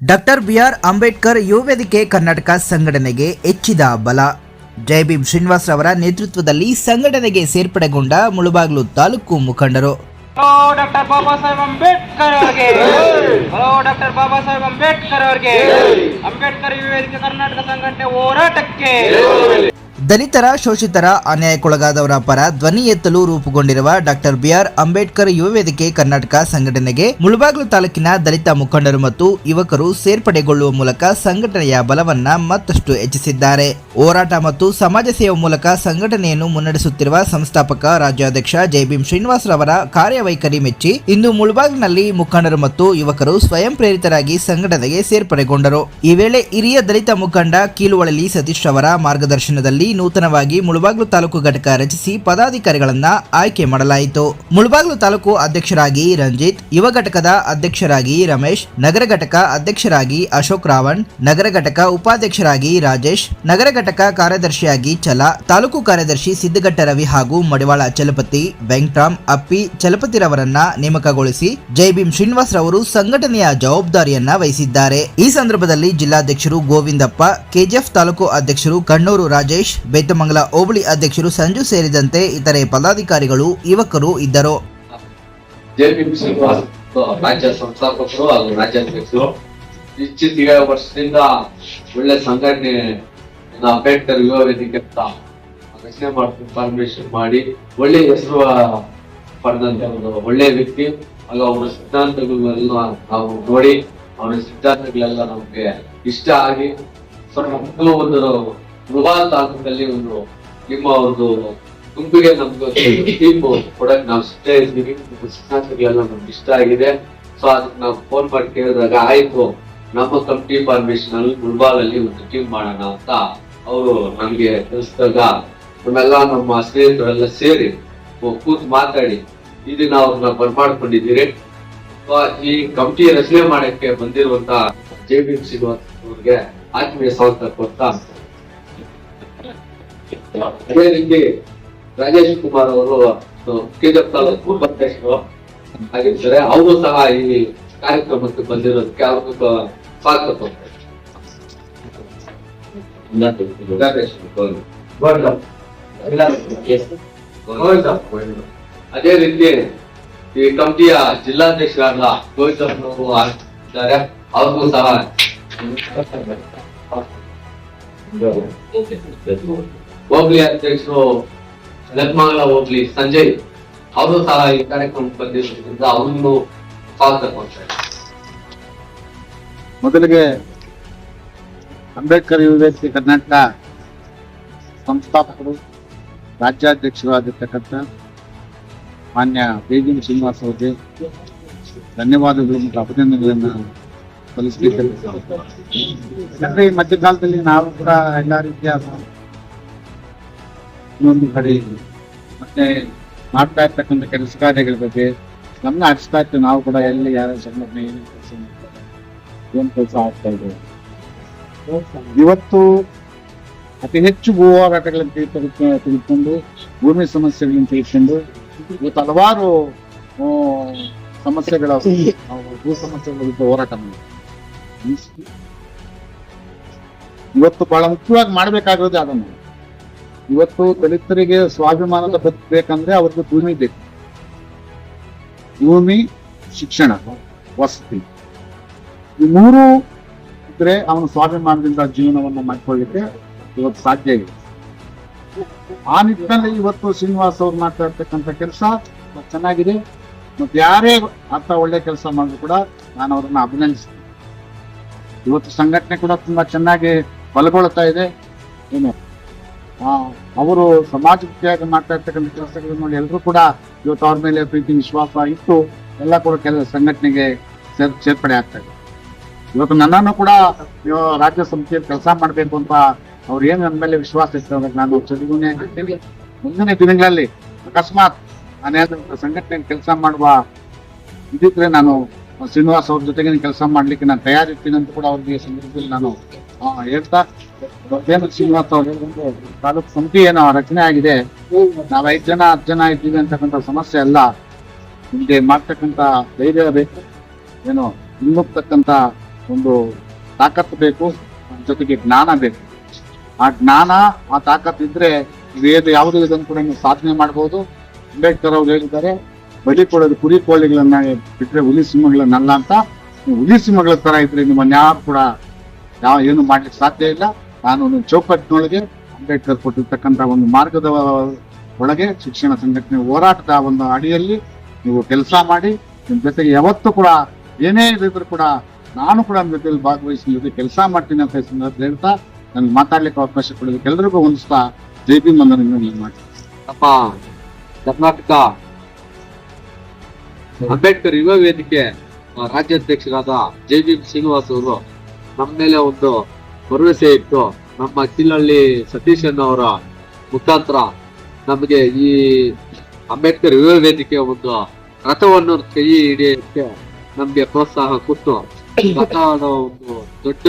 Doctor B R Ambedkar ಯುವ ವೇದಿಕೆ ಕರ್ನಾಟಕ ಸಂಘಟನೆಗೆ ಹೆಚ್ಚಿದ ಬಲ. ಜಯಭೀಮ್ ಶ್ರೀನಿವಾಸ್ ರವರ ನೇತೃತ್ವದಲ್ಲಿ ಸಂಘಟನೆಗೆ ಸೇರ್ಪಡೆಗೊಂಡ ಮುಳುಬಾಗ್ಲು ತಾಲೂಕು ಮುಖಂಡರು. ಡಾಕ್ಟರ್ ಬಾಬಾ ಅಂಬೇಡ್ಕರ್ ಅವರಿಗೆ. ಡಾಕ್ಟರ್ ಬಾಬಾ ಅಂಬೇಡ್ಕರ್ ಅವರಿಗೆ. ಅಂಬೇಡ್ಕರ್ ಯುವ ಕರ್ನಾಟಕ ಸಂಘಟನೆ ಹೋರಾಟಕ್ಕೆ. ದಲಿತರ, ಶೋಷಿತರ ಅನ್ಯಾಯಕ್ಕೊಳಗಾದವರ ಪರ ಧ್ವನಿ ಎತ್ತಲು ರೂಪುಗೊಂಡಿರುವ ಡಾಕ್ಟರ್ ಬಿಆರ್ ಅಂಬೇಡ್ಕರ್ ಯುವ ವೇದಿಕೆ ಕರ್ನಾಟಕ ಸಂಘಟನೆಗೆ ಮುಳಬಾಗಿಲು ತಾಲೂಕಿನ ದಲಿತ ಮುಖಂಡರು ಮತ್ತು ಯುವಕರು ಸೇರ್ಪಡೆಗೊಳ್ಳುವ ಮೂಲಕ ಸಂಘಟನೆಯ ಬಲವನ್ನ ಮತ್ತಷ್ಟು ಹೆಚ್ಚಿಸಿದ್ದಾರೆ. ಹೋರಾಟ ಮತ್ತು ಸಮಾಜ ಸೇವೆ ಮೂಲಕ ಸಂಘಟನೆಯನ್ನು ಮುನ್ನಡೆಸುತ್ತಿರುವ ಸಂಸ್ಥಾಪಕ, ರಾಜ್ಯಾಧ್ಯಕ್ಷ ಜೈಭೀಮ್ ಶ್ರೀನಿವಾಸ್ ರವರ ಕಾರ್ಯವೈಖರಿ ಮೆಚ್ಚಿ ಇಂದು ಮುಳಬಾಗಿಲಿನಲ್ಲಿ ಮುಖಂಡರು ಮತ್ತು ಯುವಕರು ಸ್ವಯಂ ಪ್ರೇರಿತರಾಗಿ ಸಂಘಟನೆಗೆ ಸೇರ್ಪಡೆಗೊಂಡರು. ಈ ವೇಳೆ ಹಿರಿಯ ದಲಿತ ಮುಖಂಡ ಕೀಲುವಳಲಿ ಸತೀಶ್ ರವರ ಮಾರ್ಗದರ್ಶನದಲ್ಲಿ ನೂತನವಾಗಿ ಮುಳಬಾಗ್ಲು ತಾಲೂಕು ಘಟಕ ರಚಿಸಿ ಪದಾಧಿಕಾರಿಗಳನ್ನ ಆಯ್ಕೆ ಮಾಡಲಾಯಿತು. ಮುಳಬಾಗ್ಲು ತಾಲೂಕು ಅಧ್ಯಕ್ಷರಾಗಿ ರಂಜಿತ್, ಯುವ ಘಟಕದ ಅಧ್ಯಕ್ಷರಾಗಿ ರಮೇಶ್, ನಗರ ಘಟಕ ಅಧ್ಯಕ್ಷರಾಗಿ ಅಶೋಕ್ ರಾವಣ್, ನಗರ ಘಟಕ ಉಪಾಧ್ಯಕ್ಷರಾಗಿ ರಾಜೇಶ್, ನಗರ ಘಟಕ ಕಾರ್ಯದರ್ಶಿಯಾಗಿ ಚಲ ತಾಲೂಕು ಕಾರ್ಯದರ್ಶಿ ಸಿದ್ದಘಟ್ಟ ರವಿ ಹಾಗೂ ಮಡಿವಾಳ ಚಲಪತಿ ವೆಂಕಟ್ರಾಮ್ ಅಪ್ಪಿ ಚಲಪತಿರವರನ್ನ ನೇಮಕಗೊಳಿಸಿ ಜೈಭೀಮ್ ಶ್ರೀನಿವಾಸ್ ರವರು ಸಂಘಟನೆಯ ಜವಾಬ್ದಾರಿಯನ್ನ ವಹಿಸಿದ್ದಾರೆ. ಈ ಸಂದರ್ಭದಲ್ಲಿ ಜಿಲ್ಲಾಧ್ಯಕ್ಷರು ಗೋವಿಂದಪ್ಪ, ಕೆಜಿಎಫ್ ತಾಲೂಕು ಅಧ್ಯಕ್ಷರು ಕಣ್ಣೂರು ರಾಜೇಶ್ ಬೇತಮಂಗಲ ಹೋಬಳಿ ಅಧ್ಯಕ್ಷರು ಸಂಜು ಸೇರಿದಂತೆ ಇತರೆ ಪದಾಧಿಕಾರಿಗಳು, ಯುವಕರು ಇದ್ದರು. ರಾಜ್ಯ ಸಂಸ್ಥಾಪಕರು ಹಾಗೂ ರಾಜ್ಯಾಧ್ಯಕ್ಷರು ಇತ್ತೀಚೆಗೆ ವರ್ಷದಿಂದ ಒಳ್ಳೆ ಸಂಘಟನೆ ಅಂಬೇಡ್ಕರ್ ಯುವ ವೇದಿಕೆ ರಚನೆ ಮಾಡ್ಕೊಂಡು ಫಾರ್ಮೇಶನ್ ಮಾಡಿ ಒಳ್ಳೆ ಹೆಸರು ಪಡೆದಂತ ಒಂದು ಒಳ್ಳೆ ವ್ಯಕ್ತಿ ಹಾಗೂ ಅವರ ಸಿದ್ಧಾಂತಗಳೆಲ್ಲ ನಾವು ನೋಡಿ ಅವರ ಸಿದ್ಧಾಂತಗಳೆಲ್ಲ ನಮಗೆ ಇಷ್ಟ ಆಗಿ ಸ್ವಲ್ಪ ಒಂದು ಮೃಗಾಲ್ ತಾಲೂಕಲ್ಲಿ ಒಂದು ನಿಮ್ಮ ಒಂದು ಗುಂಪಿಗೆ ನಮ್ಗೆ ಟೀಮ್ ಕೊಡಕ್ ನಾವು ಸಿದ್ಧ ಇದ್ದೀವಿ. ಸಿದ್ಧಾಂತಗಳೆಲ್ಲ ನಮ್ಗೆ ಇಷ್ಟ ಆಗಿದೆ. ಸೊ ಅದಕ್ಕೆ ನಾವು ಫೋನ್ ಮಾಡಿ ಕೇಳಿದಾಗ, ಆಯ್ತು, ನಮ್ಮ ಕಮಿಟಿ ಫಾರ್ಮೇಶನ್ ಅಲ್ಲಿ ಫುಟ್ಬಾಲ್ ಅಲ್ಲಿ ಒಂದು ಟೀಮ್ ಮಾಡೋಣ ಅಂತ ಅವರು ನಮ್ಗೆ ತಿಳಿಸಿದಾಗ, ನಮ್ಮೆಲ್ಲ ನಮ್ಮ ಸ್ನೇಹಿತರೆಲ್ಲ ಸೇರಿ ಕೂತ್ ಮಾತಾಡಿ ಇದನ್ನ ಅವ್ರನ್ನ ಬರ್ಮಾಡ್ಕೊಂಡಿದ್ದೀರಿ. ಈ ಕಮಿಟಿ ರಚನೆ ಮಾಡಕ್ಕೆ ಬಂದಿರುವಂತ ಜೆ ಬಿ ಸಿಗುವಂತ ಆತ್ಮೀಯ ಸ್ವಾಗತ ಕೊಡ್ತಾ ಅದೇ ರೀತಿ ರಾಜೇಶ್ ಕುಮಾರ್ ಅವರು ಕೆಜಪ್ ತಾಲೂಕು ಅಧ್ಯಕ್ಷರು ಆಗಿರ್ತಾರೆ ಅವರು ಸಹ ಈ ಕಾರ್ಯಕ್ರಮಕ್ಕೆ ಬಂದಿರೋದಕ್ಕೆ ಅವ್ರಿಗೂ ಸ್ವಾಗತ ಕೊಡ್ತಾರೆ ರಾಜೇಶ್ ಅದೇ ರೀತಿ ಈ ಕಮಿಟಿಯ ಜಿಲ್ಲಾಧ್ಯಕ್ಷರಾದ ಗೋವಿಂದಪ್ಪನವರು ಇದ್ದಾರೆ ಅವ್ರಿಗೂ ಸಹ ಹೋಗ್ಲಿ ಅಧ್ಯಕ್ಷರು ನೆಲಮಂಗಲ ಹೋಗ್ಲಿ ಸಂಜಯ್ ಅವರು ಸಹ ಈ ಕಾರ್ಯಕ್ರಮಕ್ಕೆ ಬಂದಿರೋದ್ರಿಂದ ಅವರನ್ನು ಸ್ವಾಗತ ಕೊಡ್ತಾರೆ ಮೊದಲಿಗೆ ಅಂಬೇಡ್ಕರ್ ಯುವ ವೇದಿಕೆ ಕರ್ನಾಟಕ ಸಂಸ್ಥಾಪಕರು ರಾಜ್ಯಾಧ್ಯಕ್ಷರು ಆಗಿರ್ತಕ್ಕಂಥ ಮಾನ್ಯ ಬೇಗಿನ ಶ್ರೀನಿವಾಸ್ ಅವರಿಗೆ ಧನ್ಯವಾದಗಳು ಮತ್ತು ಅಭಿನಂದನೆಗಳನ್ನು ಸಲ್ಲಿಸಬೇಕು ಯಾಕಂದ್ರೆ ಈ ಮಧ್ಯಕಾಲದಲ್ಲಿ ನಾವು ಕೂಡ ಎಲ್ಲ ರೀತಿಯ ಇನ್ನೊಂದು ಕಡೆ ಮತ್ತೆ ಮಾಡ್ತಾ ಇರ್ತಕ್ಕಂಥ ಕೆಲಸ ಕಾರ್ಯಗಳ ಬಗ್ಗೆ ಗಮನ ಹರಿಸ್ತಾ ಇತ್ತು ನಾವು ಕೂಡ ಎಲ್ಲಿ ಯಾರ ಸಂಘಟನೆ ಏನು ಕೆಲಸ ಏನು ಕೆಲಸ ಆಗ್ತಾ ಇದೆ. ಇವತ್ತು ಅತಿ ಹೆಚ್ಚು ಭೂ ಹೋರಾಟಗಳನ್ನು ತಿಳ್ಕೊಂಡು ಭೂಮಿ ಸಮಸ್ಯೆಗಳನ್ನು ತಿಳ್ಕೊಂಡು ಇವತ್ತು ಹಲವಾರು ಸಮಸ್ಯೆಗಳ ಭೂ ಸಮಸ್ಯೆಗಳ ವಿರುದ್ಧ ಹೋರಾಟ ಇವತ್ತು ಬಹಳ ಮುಖ್ಯವಾಗಿ ಮಾಡಬೇಕಾಗಿರೋದೇ ಅದನ್ನು. ಇವತ್ತು ದಲಿತರಿಗೆ ಸ್ವಾಭಿಮಾನದ ಬದುಕಬೇಕಂದ್ರೆ ಅವ್ರಿಗೆ ಭೂಮಿ ಬೇಕು. ಭೂಮಿ, ಶಿಕ್ಷಣ, ವಸತಿ. ಈ ಮೂರು ಇದ್ರೆ ಅವನ ಸ್ವಾಭಿಮಾನದಿಂದ ಜೀವನವನ್ನು ಮಾಡ್ಕೊಳ್ಳಿಕ್ಕೆ ಇವತ್ತು ಸಾಧ್ಯ ಇದೆ. ಆ ನಿಟ್ಟಿನಲ್ಲಿ ಇವತ್ತು ಶ್ರೀನಿವಾಸ್ ಅವ್ರು ಮಾಡ್ತಾ ಇರ್ತಕ್ಕಂಥ ಕೆಲಸ ಚೆನ್ನಾಗಿದೆ. ಮತ್ತೆ ಯಾರೇ ಅಂತ ಒಳ್ಳೆ ಕೆಲಸ ಮಾಡಿದ್ರು ಕೂಡ ನಾನು ಅವ್ರನ್ನ ಅಭಿನಂದಿಸ್ತೀನಿ. ಇವತ್ತು ಸಂಘಟನೆ ಕೂಡ ತುಂಬಾ ಚೆನ್ನಾಗಿ ಬಲಗೊಳ್ತಾ ಇದೆ. ಏನು ಅವರು ಸಮಾಜಕ್ಕೆ ಮಾಡ್ತಾ ಇರ್ತಕ್ಕಂಥ ಕೆಲಸಗಳನ್ನು ನೋಡಿ ಎಲ್ಲರೂ ಕೂಡ ಇವತ್ತು ಅವ್ರ ಮೇಲೆ ಪ್ರೀತಿ, ವಿಶ್ವಾಸ ಇಟ್ಟು ಎಲ್ಲ ಕೂಡ ಕೆಲಸ ಸಂಘಟನೆಗೆ ಸೇರ್, ಸೇರ್ಪಡೆ ಆಗ್ತಾ ಇದೆ. ಇವತ್ತು ನನ್ನನ್ನು ಕೂಡ ರಾಜ್ಯ ಸಂಸ್ಥೆಯಲ್ಲಿ ಕೆಲಸ ಮಾಡಬೇಕು ಅಂತ ಅವ್ರು ಏನು ನನ್ನ ಮೇಲೆ ವಿಶ್ವಾಸ ಇತ್ತು ನಾನು ಚದುಗುನೆ ಮುಂದಿನ ದಿನಗಳಲ್ಲಿ ಅಕಸ್ಮಾತ್ ನಾನು ಸಂಘಟನೆ ಕೆಲಸ ಮಾಡುವ ಇದಿದ್ರೆ ನಾನು ಶ್ರೀನಿವಾಸ್ ಅವ್ರ ಜೊತೆಗೆ ಕೆಲಸ ಮಾಡ್ಲಿಕ್ಕೆ ನಾನು ತಯಾರಿರ್ತೀನಿ ಅಂತ ಕೂಡ ಅವ್ರಿಗೆ ಸಂದರ್ಭದಲ್ಲಿ ನಾನು ಹೇಳ್ತಾ ಅವ್ರು ತಾಲೂಕು ಸಮಿತಿ ಏನೋ ರಚನೆ ಆಗಿದೆ. ನಾವ್ ಐದ್ ಜನ, ಹತ್ತು ಜನ ಇದ್ದೀವಿ ಅಂತಕ್ಕಂಥ ಸಮಸ್ಯೆ ಅಲ್ಲ. ನಿಮ್ಗೆ ಮಾಡ್ತಕ್ಕಂಥ ಧೈರ್ಯ ಬೇಕು. ಏನು ಮುನ್ನುಗ್ತಕ್ಕಂಥ ಒಂದು ತಾಕತ್ತು ಬೇಕು. ಜೊತೆಗೆ ಜ್ಞಾನ ಬೇಕು. ಆ ಜ್ಞಾನ, ಆ ತಾಕತ್ತು ಇದ್ರೆ ವೇದ ಯಾವುದೇ ಇದನ್ನು ಕೂಡ ನೀವು ಸಾಧನೆ ಮಾಡ್ಬೋದು. ಅಂಬೇಡ್ಕರ್ ಅವ್ರು ಹೇಳಿದ್ದಾರೆ, ಬಲಿ ಕೊಡೋದು ಕುರಿ ಕೋಳಿಗಳನ್ನ ಬಿಟ್ರೆ ಹುಲಿ ಸಿಂಹಗಳನ್ನಲ್ಲ ಅಂತ. ಹುಲಿ ಸಿಂಹಗಳ ತರ ಇದ್ರೆ ನಿಮ್ಮನ್ನ ಯಾರು ಕೂಡ ಯಾವ ಏನು ಮಾಡ್ಲಿಕ್ಕೆ ಸಾಧ್ಯ ಇಲ್ಲ. ಕಾನೂನು ಚೌಕಟ್ಟಿನೊಳಗೆ ಅಂಬೇಡ್ಕರ್ ಕೊಟ್ಟಿರ್ತಕ್ಕಂಥ ಒಂದು ಮಾರ್ಗದ ಒಳಗೆ ಶಿಕ್ಷಣ ಸಂಘಟನೆ ಹೋರಾಟದ ಒಂದು ಅಡಿಯಲ್ಲಿ ನೀವು ಕೆಲಸ ಮಾಡಿ ನಿಮ್ಮ ಜೊತೆಗೆ ಯಾವತ್ತೂ ಕೂಡ ಏನೇ ಇದ್ರೂ ಕೂಡ ನಾನು ಕೂಡ ನಿಮ್ಮ ಜೊತೆಯಲ್ಲಿ ಭಾಗವಹಿಸಿ ನಿಮ್ಮ ಜೊತೆ ಕೆಲಸ ಮಾಡ್ತೀನಿ ಅಂತ ಸಂದರ್ಭ ಹೇಳ್ತಾ ನನ್ಗೆ ಮಾತಾಡ್ಲಿಕ್ಕೆ ಅವಕಾಶ ಕೊಡೋದಕ್ಕೆ ಎಲ್ಲರಿಗೂ ಹೊಂದಿಸ್ತಾ ಜೈ ಭೀಮ್ ಮಂದನೆ ಮಾಡಿ ನಮ್ಮ ಕರ್ನಾಟಕ ಅಂಬೇಡ್ಕರ್ ಯುವ ವೇದಿಕೆ ರಾಜ್ಯಾಧ್ಯಕ್ಷರಾದ ಜೆ ಬಿ ಶ್ರೀನಿವಾಸ್ ಅವರು ನಮ್ಮ ಮೇಲೆ ಒಂದು ಭರವಸೆ ಇಟ್ಟು ನಮ್ಮ ಕಿಲ್ಲಳ್ಳಿ ಸತೀಶ್ ಅವರ ಮುಖಾಂತರ ನಮಗೆ ಈ ಅಂಬೇಡ್ಕರ್ ಯುವ ವೇದಿಕೆಯ ಒಂದು ರಥವನ್ನು ಕೈ ಹಿಡಿಯಕ್ಕೆ ನಮ್ಗೆ ಪ್ರೋತ್ಸಾಹ ಕೊಟ್ಟು ಒಂದು ದೊಡ್ಡ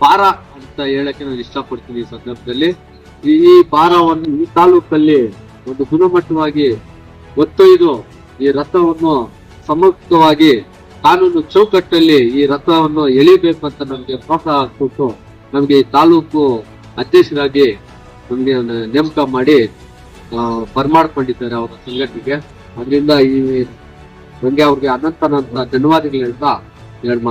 ಪಾರ ಅಂತ ಹೇಳಕ್ಕೆ ನಾನು ಇಷ್ಟಪಡ್ತೀನಿ ಈ ಸಂದರ್ಭದಲ್ಲಿ. ಈ ಪಾರವನ್ನು ಈ ತಾಲೂಕಲ್ಲಿ ಒಂದು ಗುಣಮಟ್ಟವಾಗಿ ಒತ್ತೊಯ್ದು ಈ ರಥವನ್ನು ಸಮರ್ಥವಾಗಿ ಕಾನೂನು ಚೌಕಟ್ಟಲ್ಲಿ ಈ ರಥವನ್ನು ಎಳಿಬೇಕು ಅಂತ ನಮಗೆ ಪ್ರೋತ್ಸಾಹ ಕೊಟ್ಟು ನಮಗೆ ಈ ತಾಲೂಕು ಅಧ್ಯಕ್ಷರಾಗಿ ನಮಗೆ ನೇಮಕ ಮಾಡಿ ಬರ್ಮಾಡ್ಕೊಂಡಿದ್ದಾರೆ ಅವರ ಸಂಘಟನೆಗೆ. ಅದರಿಂದ ಈ ನಂಗೆ ಅವ್ರಿಗೆ ಅನಂತ ಧನ್ಯವಾದಗಳು ಹೇಳ್ತಾ ಎರಡು